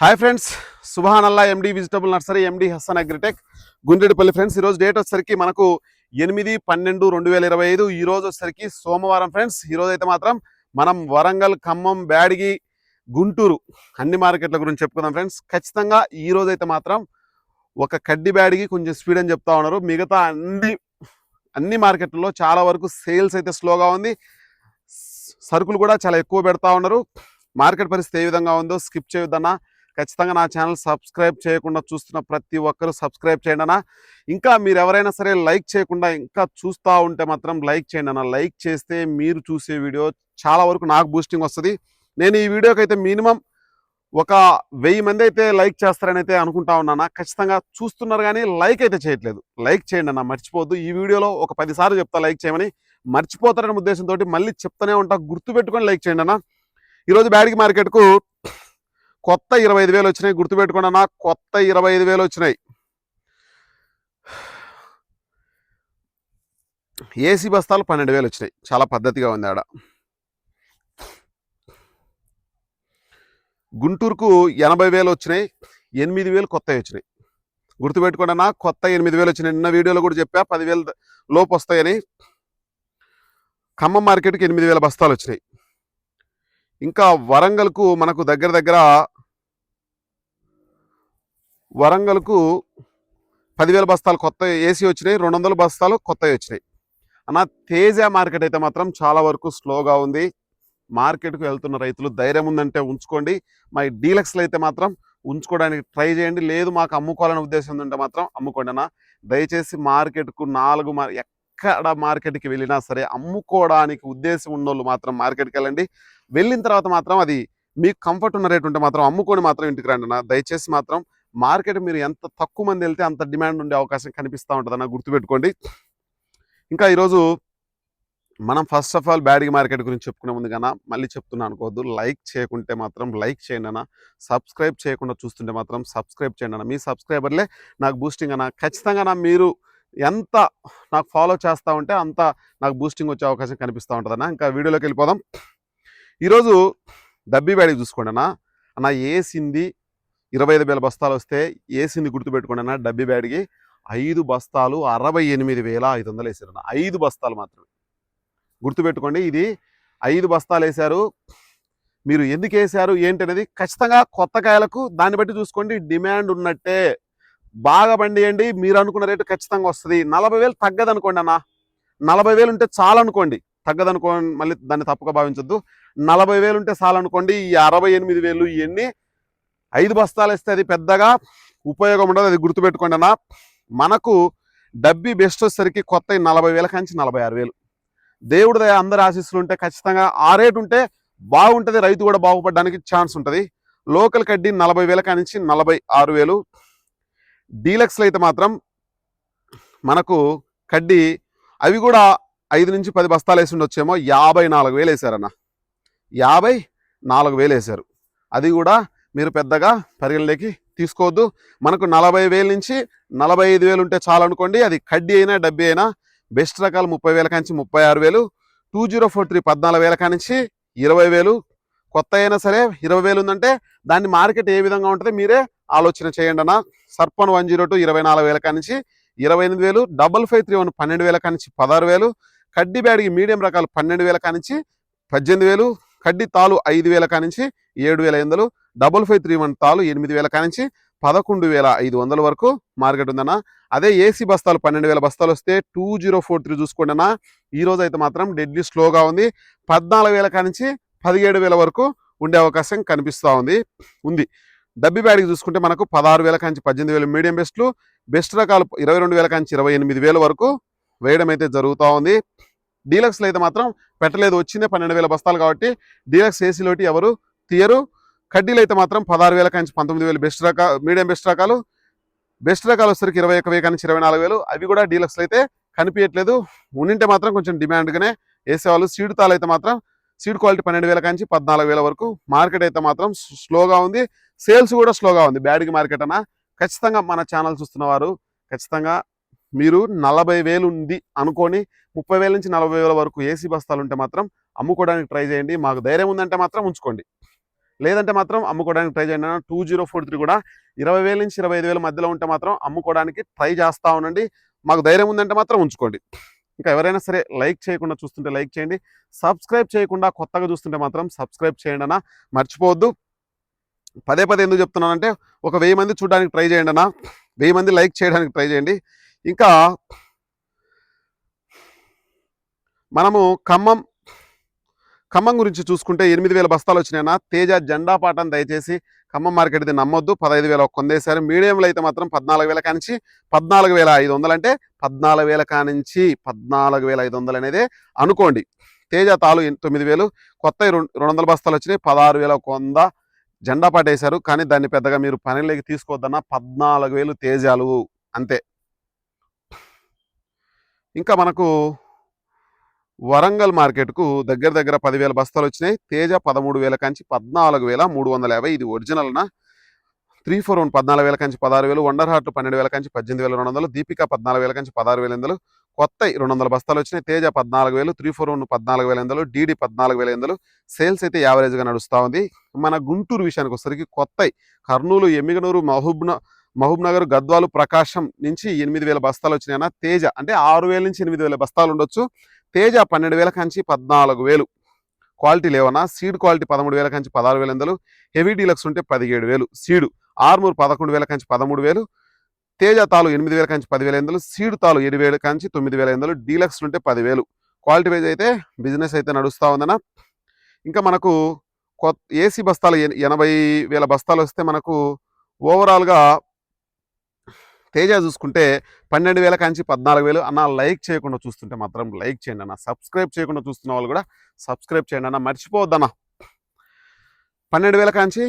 Hi friends సుభానల్లా MD vegetable nursery MD Hasan agritech Gundreddipalli friends ఈరోజు date వచ్చేసరికి మనకు ఎనిమిది పన్నెండు రెండు వేల ఇరవై ఐదు ఈ రోజు వచ్చేసరికి సోమవారం ఫ్రెండ్స్. ఈరోజు అయితే మాత్రం మనం వరంగల్ ఖమ్మం బ్యాడిగి గుంటూరు అన్ని మార్కెట్ల గురించి చెప్పుకుందాం ఫ్రెండ్స్. ఖచ్చితంగా ఈ రోజు అయితే మాత్రం ఒక కడ్డి బ్యాడిగి కొంచెం స్పీడ్ అని చెప్తా ఉన్నారు. మిగతా అన్ని అన్ని మార్కెట్లలో చాలా వరకు సేల్స్ అయితే స్లోగా ఉంది. సరుకులు కూడా చాలా ఎక్కువ పెడతా ఉన్నారు. మార్కెట్ పరిస్థితి ఏ విధంగా ఉందో స్కిప్ చేయొద్దన్నా. ఖచ్చితంగా నా ఛానల్ సబ్స్క్రైబ్ చేయకుండా చూస్తున్న ప్రతి ఒక్కరు సబ్స్క్రైబ్ చేయండి అన్న. ఇంకా మీరు ఎవరైనా సరే లైక్ చేయకుండా ఇంకా చూస్తూ ఉంటే మాత్రం లైక్ చేయండి అన్న. లైక్ చేస్తే మీరు చూసే వీడియో చాలా వరకు నాకు బూస్టింగ్ వస్తుంది. నేను ఈ వీడియోకి అయితే మినిమం ఒక వెయ్యి మంది అయితే లైక్ చేస్తారని అయితే అనుకుంటా ఉన్నానా ఖచ్చితంగా చూస్తున్నారు కానీ లైక్ అయితే చేయట్లేదు. లైక్ చేయండి అన్న మర్చిపోద్దు ఈ వీడియోలో ఒక పదిసార్లు చెప్తా లైక్ చేయమని. మర్చిపోతారనే ఉద్దేశంతో మళ్ళీ చెప్తానే ఉంటా. గుర్తుపెట్టుకొని లైక్ చేయండి అన్న. ఈరోజు బ్యాడికి మార్కెట్కు కొత్త ఇరవై ఐదు వేలు వచ్చినాయి గుర్తుపెట్టుకోండి అన్న కొత్త ఇరవై ఐదు వేలు వచ్చినాయి. ఏసీ బస్తాలు పన్నెండు వేలు వచ్చినాయి. చాలా పద్ధతిగా ఉంది ఆడ. గుంటూరుకు ఎనభై వేలు వచ్చినాయి ఎనిమిది వేలు కొత్తవి వచ్చినాయి. గుర్తుపెట్టుకోండి అన్న కొత్త ఎనిమిది వేలు వచ్చినాయి. నిన్న వీడియోలో కూడా చెప్పా పదివేలు లోపు వస్తాయని ఖమ్మం మార్కెట్కి ఎనిమిది వేల బస్తాలు వచ్చినాయి. ఇంకా వరంగల్కు మనకు దగ్గర దగ్గర వరంగల్కు పదివేల బస్తాలు కొత్త ఏసీ వచ్చినాయి రెండు వందల బస్తాలు కొత్తవి వచ్చినాయి. అన్న తేజ మార్కెట్ అయితే మాత్రం చాలా వరకు స్లోగా ఉంది. మార్కెట్కు వెళ్తున్న రైతులు ధైర్యం ఉందంటే ఉంచుకోండి. మా డీలక్స్లో అయితే మాత్రం ఉంచుకోవడానికి ట్రై చేయండి. లేదు మాకు అమ్ముకోవాలనే ఉద్దేశం ఉందంటే మాత్రం అమ్ముకోండి అన్న. దయచేసి మార్కెట్కు నాలుగు మార్ ఎక్కడ మార్కెట్కి వెళ్ళినా సరే అమ్ముకోవడానికి ఉద్దేశం ఉన్నోళ్ళు మాత్రం మార్కెట్కి వెళ్ళండి. వెళ్ళిన తర్వాత మాత్రం అది మీకు కంఫర్ట్ ఉన్న రేట్ ఉంటే మాత్రం అమ్ముకొని మాత్రం ఇంటికి రండి అన్న. దయచేసి మాత్రం మార్కెట్ మీరు ఎంత తక్కువ మంది వెళ్తే అంత డిమాండ్ ఉండే అవకాశం కనిపిస్తూ ఉంటుంది అన్న గుర్తుపెట్టుకోండి. ఇంకా ఈరోజు మనం first of all Byadgi market గురించి చెప్పుకునే ముందు కన్నా మళ్ళీ చెప్తున్నా అనుకోవద్దు. లైక్ చేయకుంటే మాత్రం లైక్ చేయండి అన్న. సబ్స్క్రైబ్ చేయకుండా చూస్తుంటే మాత్రం సబ్స్క్రైబ్ చేయండి అన్న. మీ సబ్స్క్రైబర్లే నాకు బూస్టింగ్ అన్న. ఖచ్చితంగా నా మీరు ఎంత నాకు ఫాలో చేస్తూ ఉంటే అంత నాకు బూస్టింగ్ వచ్చే అవకాశం కనిపిస్తూ ఉంటుంది అన్న. ఇంకా వీడియోలోకి వెళ్ళిపోదాం. ఈరోజు డబ్బీ బ్యాడీ చూసుకోండి అన్న. అన్న ఏసింది ఇరవై ఐదు వేల బస్తాలు వస్తే ఏసీని గుర్తుపెట్టుకోండి డబ్బి బ్యాడ్కి ఐదు బస్తాలు అరవై ఎనిమిది వేల ఐదు వందలు వేసారు అన్న ఐదు బస్తాలు మాత్రమే. గుర్తుపెట్టుకోండి ఇది ఐదు బస్తాలు వేశారు మీరు ఎందుకు వేశారు ఏంటి అనేది ఖచ్చితంగా కొత్త కాయలకు దాన్ని బట్టి చూసుకోండి డిమాండ్ ఉన్నట్టే. బాగా పండియండి మీరు అనుకున్న రేటు ఖచ్చితంగా వస్తుంది. నలభై వేలు తగ్గదనుకోండి అన్న. నలభై వేలు ఉంటే చాలు అనుకోండి తగ్గదనుకోండి మళ్ళీ దాన్ని తప్పుగా భావించొద్దు. నలభై వేలు ఉంటే చాలనుకోండి ఈ అరవై ఎనిమిది వేలు ఇవన్నీ ఐదు బస్తాలు వేస్తే అది పెద్దగా ఉపయోగం ఉండదు అది గుర్తుపెట్టుకోండి అన్న. మనకు డబ్బి బెస్ట్ వచ్చేసరికి కొత్త నలభై వేల కాంచి నలభై ఆరు వేలు. దేవుడి దయ అందరి ఆశీస్సులు ఉంటే ఖచ్చితంగా ఆ రేటు ఉంటే బాగుంటుంది రైతు కూడా బాగుపడడానికి ఛాన్స్ ఉంటుంది. లోకల్ కడ్డీ నలభై వేల కానించి నలభై ఆరు వేలు. డీలక్స్లో అయితే మాత్రం మనకు కడ్డీ అవి కూడా ఐదు నుంచి పది బస్తాలు వేసి ఉండొచ్చేమో యాభై నాలుగు వేలు వేసారన్న. యాభై నాలుగు వేలు వేశారు అది కూడా మీరు పెద్దగా పరిగణలోకి తీసుకోవద్దు. మనకు నలభై వేల నుంచి నలభై ఐదు వేలు ఉంటే చాలు అనుకోండి. అది కడ్డీ అయినా డబ్బీ అయినా బెస్ట్ రకాలు ముప్పై వేల కాంచి ముప్పై ఆరు వేలు. టూ జీరో ఫోర్ త్రీ పద్నాలుగు వేల కానించి ఇరవై వేలు. కొత్త అయినా సరే ఇరవై వేలు ఉందంటే దాన్ని మార్కెట్ ఏ విధంగా ఉంటుంది మీరే ఆలోచన చేయండి అన్న. సర్పన్ వన్ జీరో టూ ఇరవై నాలుగు వేల కానించి ఇరవై ఎనిమిది వేలు. డబల్ ఫైవ్ త్రీ వన్ పన్నెండు వేల కానించి పదహారు వేలు. కడ్డీ బ్యాడ్కి మీడియం రకాలు పన్నెండు వేల కానించి పద్దెనిమిది వేలు. కడ్డీ తాలు ఐదు వేల కానించి ఏడు వేల ఎనిమిదిలు డబల్ ఫైవ్ త్రీ వన్ తాలు ఎనిమిది వేల కానించి పదకొండు వేల ఐదు వందల వరకు మార్కెట్ ఉందన్న. అదే ఏసీ బస్తాలు పన్నెండు వేల బస్తాలు వస్తే టూ జీరో ఫోర్ త్రీ చూసుకోండి అన్న. ఈరోజు అయితే మాత్రం డెడ్లీ స్లోగా ఉంది. పద్నాలుగు వేల కానించి పదిహేడు వేల వరకు ఉండే అవకాశం కనిపిస్తూ ఉంది. ఉంది. డబ్బి బ్యాడ్కి చూసుకుంటే మనకు పదహారు వేల కాంచి పద్దెనిమిది వేలు మీడియం బెస్ట్లు బెస్ట్ రకాలు ఇరవై రెండు వేల కాంచి ఇరవై ఎనిమిది వేల వరకు వేయడం అయితే జరుగుతూ ఉంది. డీలక్స్లో అయితే మాత్రం పెట్టలేదు. వచ్చిందే పన్నెండు వేల బస్తాలు కాబట్టి డీలక్స్ ఏసీలోటి ఎవరు తీయరు. కడ్డీలు అయితే మాత్రం పదహారు వేల కాంచి పంతొమ్మిది వేలు. బెస్ట్ రకా మీడియం బెస్ట్ రకాలు. బెస్ట్ రకాలు వచ్చేసరికి ఇరవై ఒక వేల నుంచి ఇరవై నాలుగు వేలు. అవి కూడా డీలక్స్లో అయితే కనిపించట్లేదు ఉన్నింటే మాత్రం కొంచెం డిమాండ్గానే వేసేవాళ్ళు సీడ్ తాలు అయితే మాత్రం సీడ్ క్వాలిటీ పన్నెండు వేల కాంచి పద్నాలుగు వేల వరకు. మార్కెట్ అయితే మాత్రం స్లోగా ఉంది. సేల్స్ కూడా స్లోగా ఉంది. బ్యాడ్కి మార్కెట్ అన్న. ఖచ్చితంగా మన ఛానల్ చూస్తున్న వారు ఖచ్చితంగా మీరు నలభై వేలు ఉంది అనుకొని ముప్పై వేల నుంచి నలభై వేల వరకు ఏసీ బస్తాలు ఉంటే మాత్రం అమ్ముకోవడానికి ట్రై చేయండి. మాకు ధైర్యం ఉందంటే మాత్రం ఉంచుకోండి. లేదంటే మాత్రం అమ్ముకోవడానికి ట్రై చేయండి. టూ జీరో ఫోర్ త్రీ కూడా ఇరవై వేల నుంచి ఇరవై ఐదు వేల మధ్యలో ఉంటే మాత్రం అమ్ముకోవడానికి ట్రై చేస్తూ ఉండండి. మాకు ధైర్యం ఉందంటే మాత్రం ఉంచుకోండి. ఇంకా ఎవరైనా సరే లైక్ చేయకుండా చూస్తుంటే లైక్ చేయండి. సబ్స్క్రైబ్ చేయకుండా కొత్తగా చూస్తుంటే మాత్రం సబ్స్క్రైబ్ చేయండి అన్న. మర్చిపోవద్దు. పదే పదే ఎందుకు చెప్తున్నానంటే ఒక వెయ్యి మంది చూడడానికి ట్రై చేయండి అన్న. వెయ్యి మంది లైక్ చేయడానికి ట్రై చేయండి. ఇంకా మనము ఖమ్మం ఖమ్మం గురించి చూసుకుంటే ఎనిమిది వేల బస్తాలు వచ్చినాయన్న. తేజ జెండా పాటను దయచేసి ఖమ్మం మార్కెట్ ఇది నమ్మొద్దు. పదహైదు వేల కొందేశారు మీడియంలో అయితే మాత్రం పద్నాలుగు వేల కానించి పద్నాలుగు వేల ఐదు వందలు అంటే పద్నాలుగు వేల కానించి పద్నాలుగు వేల ఐదు వందలు అనేది అనుకోండి. తేజ తాలు తొమ్మిది వేలు. కొత్త రెండు రెండు వందల బస్తాలు వచ్చినాయి. పదహారు వేల ఒక వంద జెండా పాట వేశారు కానీ దాన్ని పెద్దగా మీరు పనిలోకి తీసుకోవద్దన్న పద్నాలుగు వేలు తేజాలు. అంతే. ఇంకా మనకు వరంగల్ మార్కెట్కు దగ్గర దగ్గర పదివేల బస్తాలు వచ్చినాయి. తేజ పదమూడు వేల కంచి పద్నాలుగు వేల మూడు వందల యాభై ఇది ఒరిజినల్న త్రీ ఫోర్ వన్ పద్నాలుగు వేల కంచి పదహారు వేలు వండర్ హార్ట్ పన్నెండు వేల కంచి పద్దెనిమిది వేల రెండు వందలు దీపిక పద్నాలుగు వేల కంచి పదహారు వేల ఎనిమిది కొత్త రెండు వందల బస్తాలు వచ్చినాయి. తేజ పద్నాలుగు వేలు త్రీ ఫోర్ వన్ పద్నాలుగు వేల ఎనిమిది డీడీ పద్నాలుగు వేల ఎనిమిది సేల్స్ అయితే యావరేజ్గా నడుస్తూ ఉంది. మన గుంటూరు విషయానికి వచ్చేసరికి కొత్త కర్నూలు ఎమ్మిగనూరు మహబూబ్ మహబూబ్నగర్ గద్వాలు ప్రకాశం నుంచి ఎనిమిది వేల బస్తాలు వచ్చినాయన్న తేజ అంటే ఆరు వేల నుంచి ఎనిమిది వేల బస్తాలు ఉండొచ్చు. తేజ పన్నెండు వేల కంచి పద్నాలుగు వేలు. క్వాలిటీ లేవన్నా సీడ్ క్వాలిటీ పదమూడు వేల కంచి పదహారు వేల ఎందులు. హెవీ డీలక్స్ ఉంటే పదిహేడు వేలు. సీడు ఆర్మూర్ పదకొండు వేల కంచి పదమూడు వేలు. తేజ తాలు ఎనిమిది వేల కంచి పదివేల ఎందులు. సీడ్ తాలు ఏడు వేల కంచి తొమ్మిది వేల ఎందులు. డీలక్స్ ఉంటే పదివేలు. క్వాలిటీ వైజ్ అయితే బిజినెస్ అయితే నడుస్తూ ఉందన్న. ఇంకా మనకు కొత్త ఏసీ బస్తాలు ఎనభై వేల బస్తాలు వస్తే మనకు ఓవరాల్గా తేజ చూసుకుంటే పన్నెండు వేల కాంచి పద్నాలుగు వేలు. అన్న లైక్ చేయకుండా చూస్తుంటే మాత్రం లైక్ చేయండి అన్న. సబ్స్క్రైబ్ చేయకుండా చూస్తున్న వాళ్ళు కూడా సబ్స్క్రైబ్ చేయండి అన్న. మర్చిపోవద్దన్న పన్నెండు వేల కాంచి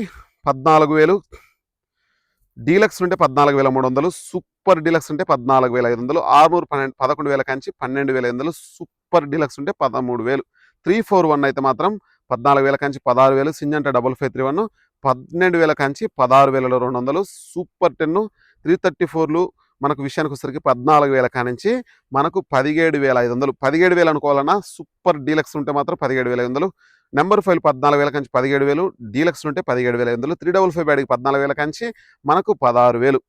పద్నాలుగు వేలు. డీలక్స్ ఉంటే పద్నాలుగు వేల మూడు వందలు. సూపర్ డీలక్స్ ఉంటే పద్నాలుగు వేల ఐదు వందలు. ఆర్మూర్ పన్నెండు పదకొండు వేల కాంచి పన్నెండు వేల ఐదు వందలు. సూపర్ డీలక్స్ ఉంటే పదమూడు వేలు. త్రీ ఫోర్ వన్ అయితే మాత్రం పద్నాలుగు వేల కాంచి పదహారు వేలు. Syngenta double five three one పన్నెండు వేల కాంచి పదహారు వేలలో రెండు వందలు. సూపర్ టెన్ త్రీ థర్టీ ఫోర్లు మనకు విషయానికి వచ్చేసరికి పద్నాలుగు వేల కానించి మనకు పదిహేడు వేల ఐదు వందలు. పదిహేడు వేలు అనుకోవాలన్నా సూపర్ డీలక్స్ ఉంటే మాత్రం పదిహేడు వేల ఐదు వందలు. నెంబర్ ఫైవ్ పద్నాలుగు వేల కంచి పదిహేడు వేలు. డీలక్స్ ఉంటే పదిహేడు వేల ఐదు వందలు. త్రీ డబుల్ ఫైవ్ బ్యాడ్కి పద్నాలుగు వేల కంచి మనకు పదహారు వేలు.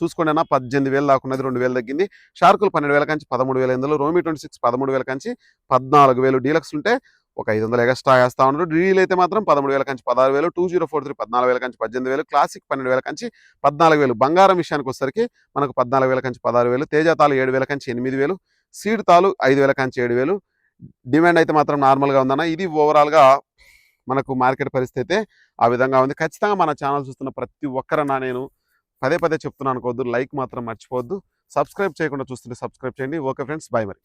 చూసుకోండి అన్న పద్దెనిమిది వేలు దాకున్నది రెండు వేలు తగ్గింది. షార్కులు పన్నెండు వేల కంచి పదమూడు వేల ఐదు వందలు. రోమి ట్వంటీ సిక్స్ పదమూడు వేల కంచి పద్నాలుగు వేలు. డీలక్స్ ఉంటే ఒక ఐదు వందలు ఎగస్ట్రా వేస్తా ఉన్నారు డీడీలు అయితే మాత్రం పదమూడు వేల కంచి పదహారు వేలు టూ జీరో ఫోర్ త్రీ పద్నాలుగు వేల కంచి పద్దెనిమిది వేలు క్లాసిక్ పన్నెండు వేల కంచి పద్నాలుగు వేలు. బంగారం విషయానికి వచ్చేసరికి మనకు పద్నాలుగు వేల కంచి పదహారు వేలు తేజ తాలు ఏడు వేల కంచి ఎనిమిది వేలు సీడ్ తాలు ఐదు వేల కంచి ఏడు వేలు. డిమాండ్ అయితే మాత్రం నార్మల్గా ఉందన్న. ఇది ఓవరాల్గా మనకు మార్కెట్ పరిస్థితి అయితే ఆ విధంగా ఉంది. ఖచ్చితంగా మన ఛానల్ చూస్తున్న ప్రతి ఒక్కరన్నా నేను పదే పదే చెప్తున్నాను. అనుకోవద్దు. లైక్ మాత్రం మర్చిపోవద్దు. సబ్స్క్రైబ్ చేయకుండా చూస్తుంటే సబ్స్క్రైబ్ చేయండి. ఓకే ఫ్రెండ్స్ బాయ్ మరి.